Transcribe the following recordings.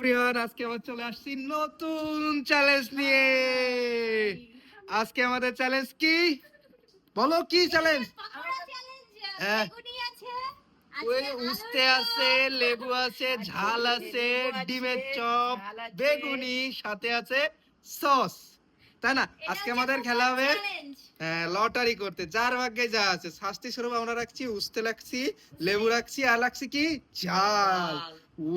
Everyone আজকে আবার চলে আসছি নতুন চ্যালেঞ্জ নিয়ে। আজকে আমাদের চ্যালেঞ্জ কি? বলো কি চ্যালেঞ্জ হ্যাঁ। উস্তে আছে লেবু আছে ঝাল আছে ডিমের চপ বেগুনি সাথে আছে সস। তাই না? আজকে আমাদের খেলা হবে। লটারি করতে। যার ভাগ্যে যা আছে শাস্তি স্বরূপ আমরা রাখছি উস্তে রাখছি লেবু রাখছি আর রাখছি কি? ঝাল ও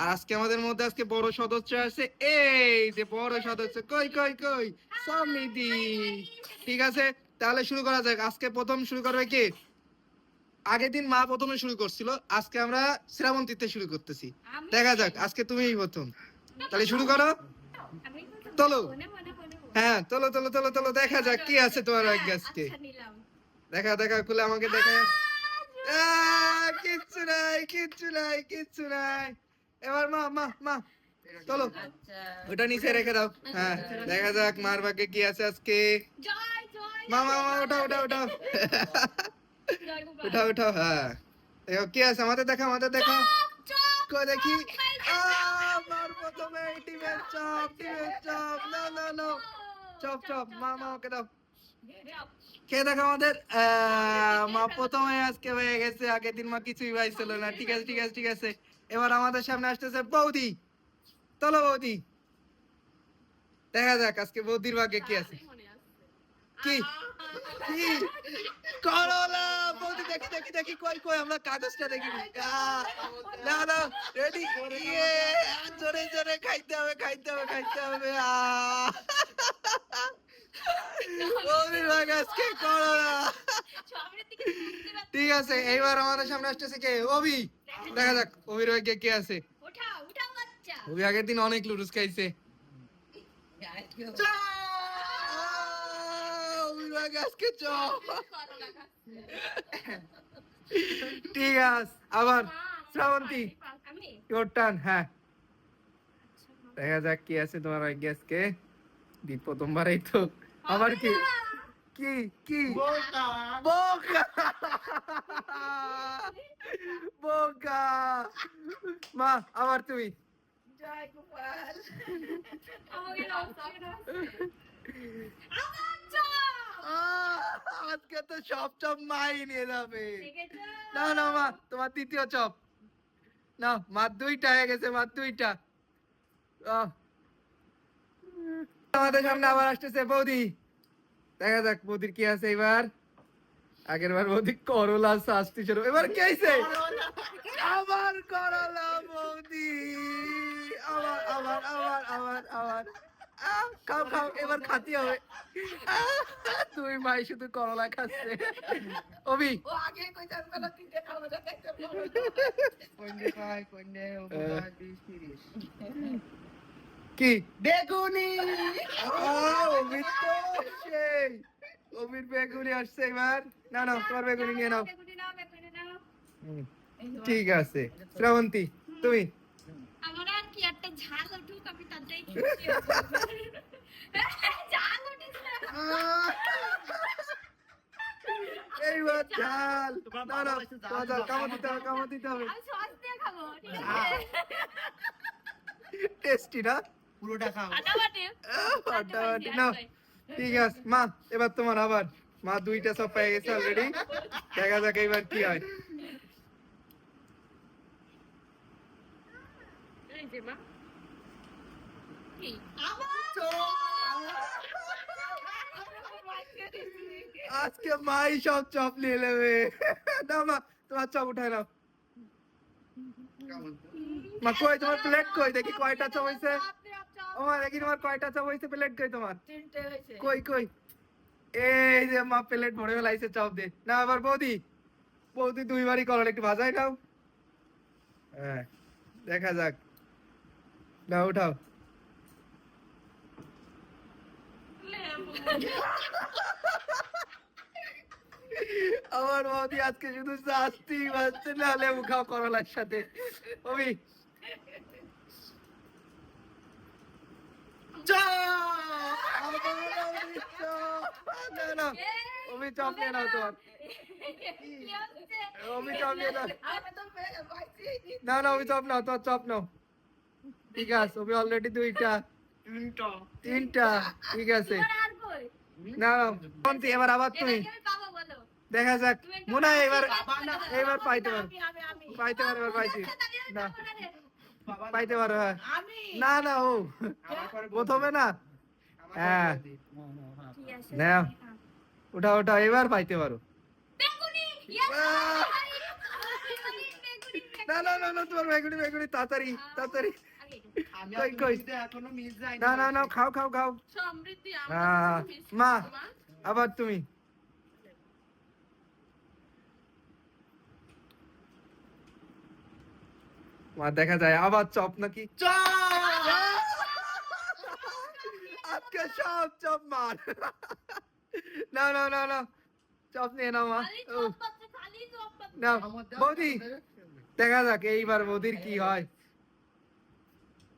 আর আজকে আমাদের মধ্যে আজকে বড় সদস্য আছে এই যে বড় সদস্য। কই কই কই সমিতি। ঠিক আছে তাহলে শুরু করা যাক। আজকে প্রথম শুরু করবে কি? আগের দিন মা প্রথমে শুরু করছিল আজকে আমরা শ্রাবন্তীতে শুরু করতেছি। দেখা যাক আজকে তুমিই প্রথম। তাহলে শুরু করো। চলো। হ্যাঁ চলো চলো চলো চলো দেখা যাক কি আছে তোমার ভাগ্যে আজকে দেখা দেখা খুলে আমাকে দেখা কিচ্ছু নাই কিচ্ছু নাই কিচ্ছু নাই। এবার মা মা মা চলো। ওটা নিচে রেখে দাও। হ্যাঁ দেখা যাক মার ভাগ্যে কি আছে আজকে। মা মা মা ওটা ওটা ওটা উঠাও উঠাও হ্যাঁ। দেখো কি আছে? আমাদের দেখা আমাদের দেখা। দেখি? আহ, মার প্রথমে চপ চপ। না না না চপ চপ মা মা ওকে দাও। কে দেখো আমাদের মা প্রথমে আজকে হয়ে গেছে আগের দিন মা কিছুই পাইছিল না। ঠিক আছে ঠিক আছে ঠিক আছে। এবার আমাদের সামনে আসতেছে বৌদি। চলো বৌদি। দেখা যাক আজকে বৌদির ভাগ্যে কি আছে। কি? কি? করলা! বৌদি দেখি দেখি দেখি কই কই আমরা কাগজটা দেখি। না না রেডি জোরে জোরে খাইতে হবে খাইতে হবে খাইতে হবে। আহ ভাগ আজকে ঠিক আছে, এইবার আমাদের সামনে আসতেছে কে? অভি। দেখা যাক, অভির ভাগ্যে কে আছে? অভি আগের দিন অনেক লুডুস খাইছে। আজকে চপ ঠিক আছে, আবার শ্রাবন্তী তোর টান হ্যাঁ। দেখা যাক কি আছে তোমার ভাগ্যে আজকে। দিন প্রথমবারই তো। আবার কি? কি কি? বোকা। বোকা। মা আবার তুমি। আজকে তো সব চপ মাই নিয়ে যাবে। না না মা তোমার তৃতীয় চপ। না মার দুইটা হয়ে গেছে মার দুইটা। আহ। আমাদের সামনে আবার আসতেছে বৌদি। দেখা যাক বৌদির কি আছে এবার। আগের বার বৌদি করলা শাস্তি শুরু এবার কি হয়েছে আবার করলা বৌদি। আবার আবার আবার আবার আবার। খাও খাও এবার খাতি হবে। তুই মাই শুধু করলা খাচ্ছে। অভি। কি? বেগুনি। অমির তো সেই। অমির বেগুনি আসছে এবার। না না তোমার বেগুনি নিয়ে নাও। ঠিক আছে। শ্রাবন্তী তুমি? আমার আর কি একটা ঝাল উঠুক আমি তাতেই ঝাল উঠিস না। আহ! এইবার ঝাল। না না ঝাল কামড় দিতে হবে কামড় দিতে হবে। আমি সস দিয়ে খাব ঠিক আছে? টেস্টি না? পুরোটা খাও। ফাটাফাটি নাও। ঠিক আছে। মা এবার তোমার আবার। মা দুইটা সব পেয়ে গেছে অলরেডি দেখা যাক এবার কি হয়। আজকে মাই সব চপ নিয়ে নেবে। না মা তোমার চপ উঠায় নাও। মা কই তোমার প্লেট কই? দেখি কয়টা চপ হয়েছে। ও মা দেখি তোমার কয়টা চপ হয়েছে প্লেট কই তোমার? কই কই? এই যে মা প্লেট ভরে ফেলাইছে চপ দিয়ে। না আবার বৌদি। বৌদি দুইবারই করল একটু ভাজাই নাও। হ্যাঁ দেখা যাক। না উঠাও। আমার বৌদি আজকে শুধু শাস্তি পাচ্ছে না লেবু খাও করলার সাথে চপ! আবার অভি চপ! না, না, অভি চপ নিয়ে নাও তোমার। কি হচ্ছে? অভি চপ নিয়ে নাও না না অভি চপ নাও তোমার চপ নাও। ঠিক আছে অলরেডি দুইটা। তিনটা। ঠিক আছে। এবার না না এবার আবার তুমি। বলো? দেখা যাক। মনে হয় এবার এবার পাইতে পারো। পাইতে পারো এবার আমি না। না। পাইতে পারো হ্যাঁ। না না ও। প্রথমে না। হ্যাঁ। ঠিক হ্যাঁ। ওটা ওটা এবার পাইতে পারো। না না না না তোমার বেগুনি বেগুনি তাড়াতাড়ি তাড়াতাড়ি। না না না খাও খাও খাও। মা আবার তুমি। মা দেখা যায় আবার চপ নাকি? চপ! আজকে সব চপ মার। না না না না। চপ নিয়ে নাও মা। নাও। বৌদি দেখা যাক এইবার বৌদির কি হয়।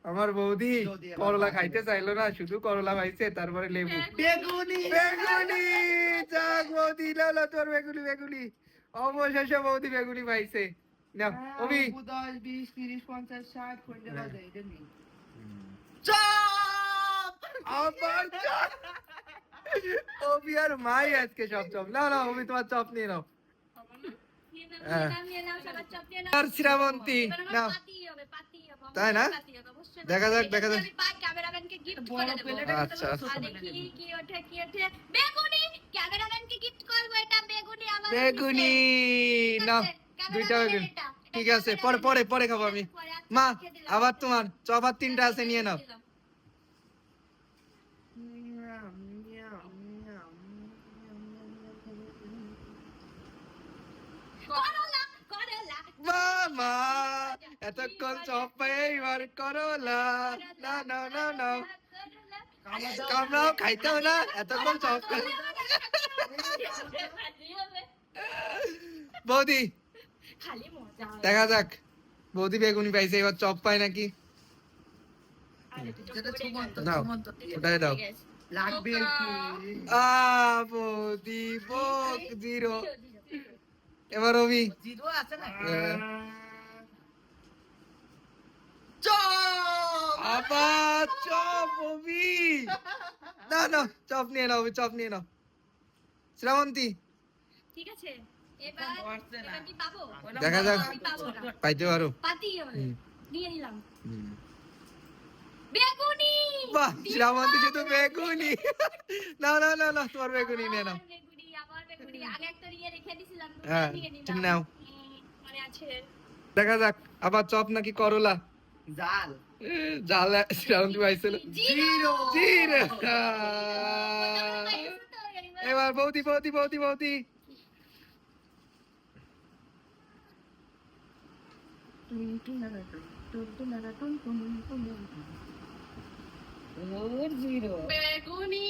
আমার বৌদি করলা খাইতে চাইলো না শুধু করলা খাইছে তারপরে লেবু। বেগুনি। বেগুনি। যাক বৌদি লালা তোর বেগুনি বেগুনি। অবশেষে বৌদি বেগুনি পাইছে। না অভি দশ বিশ তিরিশ পঞ্চাশ ষাট কোনটা হ্যাঁ। বাজে এটা নেই আবার চপ! অভি আর মাই আজকে সব চপ না না অভি তোমার চপ নিয়ে নাও নাও, হ্যাঁ। নাও, নাও, নাও। আর শ্রাবন্তী নাও তাই না? দেখা যাক, দেখা যাক। আচ্ছা, আচ্ছা। বেগুনি! নাও দুইটা বেগুনি ঠিক আছে পরে পরে পরে খাব আমি মা আবার তোমার চপ আর তিনটা আছে নিয়ে নাও দিলাম। করলা, করলা। মামা এতক্ষণ চপ পেয়ে এবার করলা না না না না। করলা। কামড়াও খাইতেও না এতক্ষণ চপ। বৌদি। খালি মজা হবে। দেখা যাক বৌদি বেগুনি পাইছে এবার চপ পায় নাকি? ছুমন্ত ওটাই দাও। লাগবে আ বৌদি বোক জিরো। এবার জিরো আছে না। চপ! আবার চপ অভি না না চপ নিয়ে নাও চপ নিয়ে নাও। শ্রাবন্তী। ঠিক আছে এবার বসছে না। এবার কি পাবো? দেখা যাক। পাইতে পারো। নিয়ে নিলাম। বেগুনি! বাহ শ্রাবন্তী শুধু বেগুনি। না না না না তোমার বেগুনি নিয়ে নাও। হ্যাঁ, নাও। মনে দেখা যাক আবার চপ নাকি করলা? জাল। এ, জাল শ্রাবন্তী পাইছিল জিরো! জিরে! পাইছো তো, এবার বৌদি বৌদি বৌদি বৌদি। ওর জিরো বেগুনি।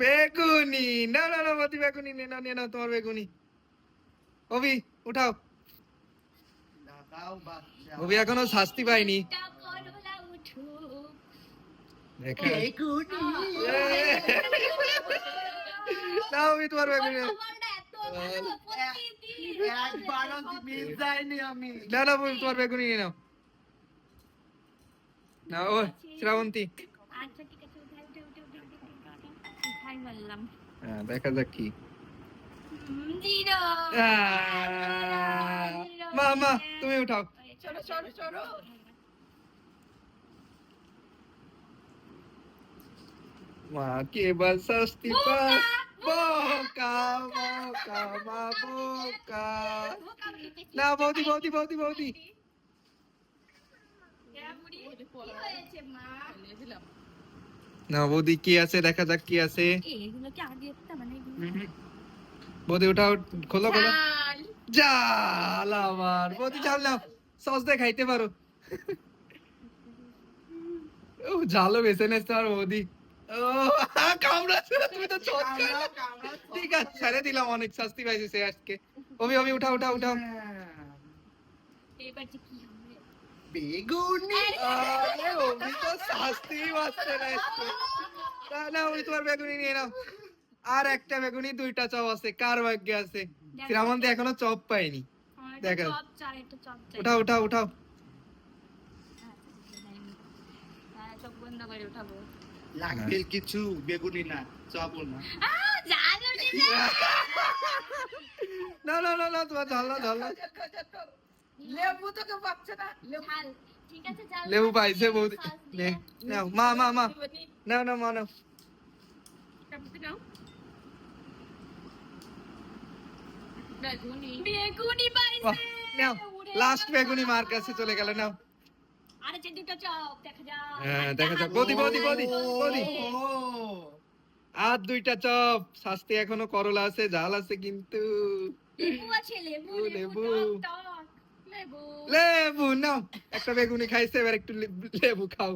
বেগুনি। না না না বৌদি বেগুনি নিয়ে নাও নিয়ে নাও তোমার বেগুনি। অভি উঠাও। অভি এখনও শাস্তি পাইনি না অভি তোমার বেগুনি না না তোমার বেগুনি নিয়ে নাও। না ও শ্রাবন্তী। হ্যাঁ দেখা যাক কি। জিরো মা মা তুমি উঠাও। চলো চলো চলো মা কে এবার শাস্তি পায়। বোকা বোকা মা বোকা না বৌদি বৌদি বৌদি বৌদি। কি হয়েছে মা? না বৌদি কি আছে? দেখা যাক কি আছে। এগুলো কি আগে মানে বৌদি উঠাও খোলো খোলো। জাল। আবার বৌদি জাল। নাও। সস দিয়ে খাইতে পারো। ও জালও বেছে নেছে আর বৌদি। ও কামড়াচ্ছে। তুমি তো চট ঠিক আছে ছেড়ে দিলাম অনেক শাস্তি পাইছে সে আজকে। অভি অভি উঠাও উঠাও উঠাও। এবার কি হবে? বেগুনি আরে তো না। না ওই তোমার বেগুনি নিয়ে নাও আর একটা বেগুনি দুইটা চপ আছে কার ভাগ্যে আছে শ্রাবন্তী এখনও চপ দেখা। চপ চপ উঠাও উঠাও উঠাও লাগবে কিছু বেগুনি না চপও না না না না না তোমার লেবু তোকে পাচ্ছে না ঝাল ঠিক আছে জাল লেবু পাইছে বৌদি নে নাও মা মা মা। নাও নাও মা নাও। বেগুনি। পাইছে। নাও লাস্ট বেগুনি মার কাছে চলে গেল নাও। আরে যে দুটো চপ দেখা যাক। হ্যাঁ, দেখা যাক। বৌদি, বৌদি, বৌদি, বৌদি। আর দুইটা চপ শাস্তি এখনও করলা আছে ঝাল আছে কিন্তু। লেবু আছে লেবু লেবু লেবু। নাও। একটা বেগুনি খাইছে এবার একটু লেবু খাও।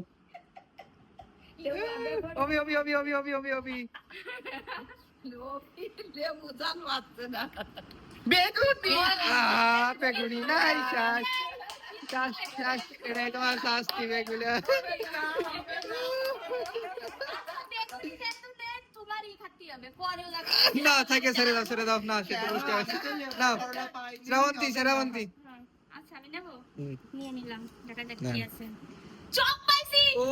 অবি অবি অবি অবি অবি অবি অবি লেবু জান না। বেগুনি। আহ বেগুনি নাই শাস শাস শাস এটাই তোমার শাস্তি বেগুনি। না থাকে ছেড়ে দাও ছেড়ে দাও। না সেটা বুঝতে পারছি নাও। শ্রাবন্তী শ্রাবন্তী। নেব নিয়ে নিলাম দেখা যাক কি আছে চপ পাইছি ও,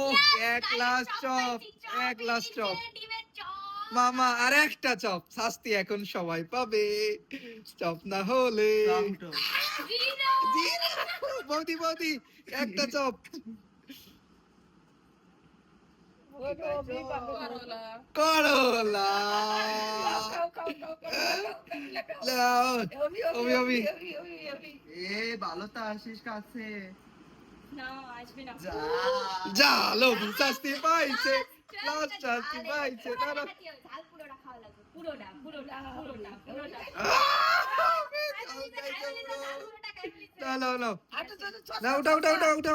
এক glass চপ এক যে চপ। মামা আর একটা চপ শাস্তি এখন সবাই পাবে চপ না হলে বৌদি বৌদি একটা চপ করলা অবি অবি এ ভালো তো আসিস কাছে না, আসবে না। যা যা শাস্তি পাইছে লাস্ট শাস্তি পাইছে ঝাল পুরোটা পুরোটা, পুরোটা, আচ্ছা আচ্ছা?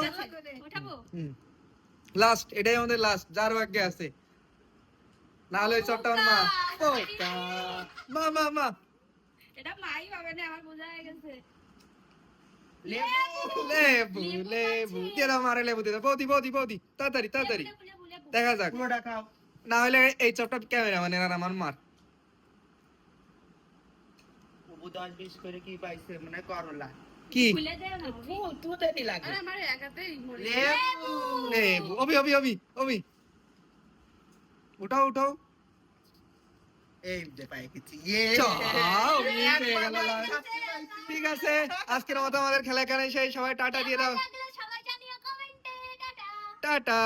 লাস্ট এটাই আমাদের লাস্ট যার ভাগ্যে আছে না হলে ওই চপটা মা মা মা মা এটা মাই পাবে না, আমার বোঝা হয়ে গেছে। লেবু লেবু দিয়ে দাও মারে লেবু দিয়ে দাও। বৌদি বৌদি বৌদি তাড়াতাড়ি তাড়াতাড়ি। লেবু, লেবু, লেবু। দেখা যাক। পুরোটা খাও না হলে এই চপটা ক্যামেরা মানে আর আমার মার। ও দশ বিশ করে কি পাইছে? মনে করলা কি? খুলে দেও না, আমার মরে লেবু! লেবু। অবি অবি অবি অবি উঠাও উঠাও। এই যে পাই গেছি ইয়ে। হয়ে। ঠিক আছে। আজকের মতো আমাদের খেলা এখানে সেই সবাই টাটা দিয়ে দাও। সবাই জানিও কমেন্টে টাটা। টাটা।